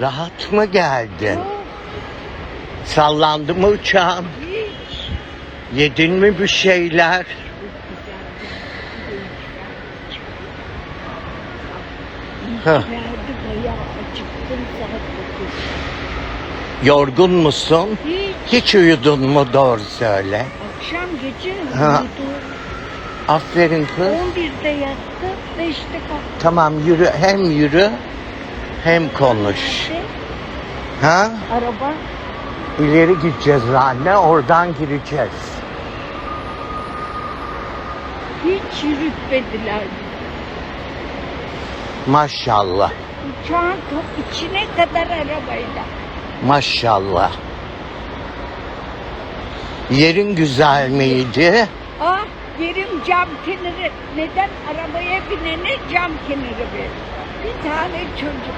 Rahat mı geldin? Sallandı mı uçağın? hiç. Yedin mi bir şeyler? Çok güzeldi. Heh. Verdi bayağı acıktım saat dokuz. Yorgun musun? Hiç. Hiç uyudun mu doğru söyle. Akşam gece Ha. uyudu. Aferin kız. 11'de yattı, 5'te kalktı. Tamam yürü hem yürü hem konuş. Ha? Araba İleri gideceğiz anne oradan gireceğiz. hiç yürütmediler. Maşallah. Uçağın içine kadar arabayla. Maşallah. Yerin güzel miydi? Ah yerim cam kenarı. Neden arabaya binene cam kenarı ver. Bir tane çocuk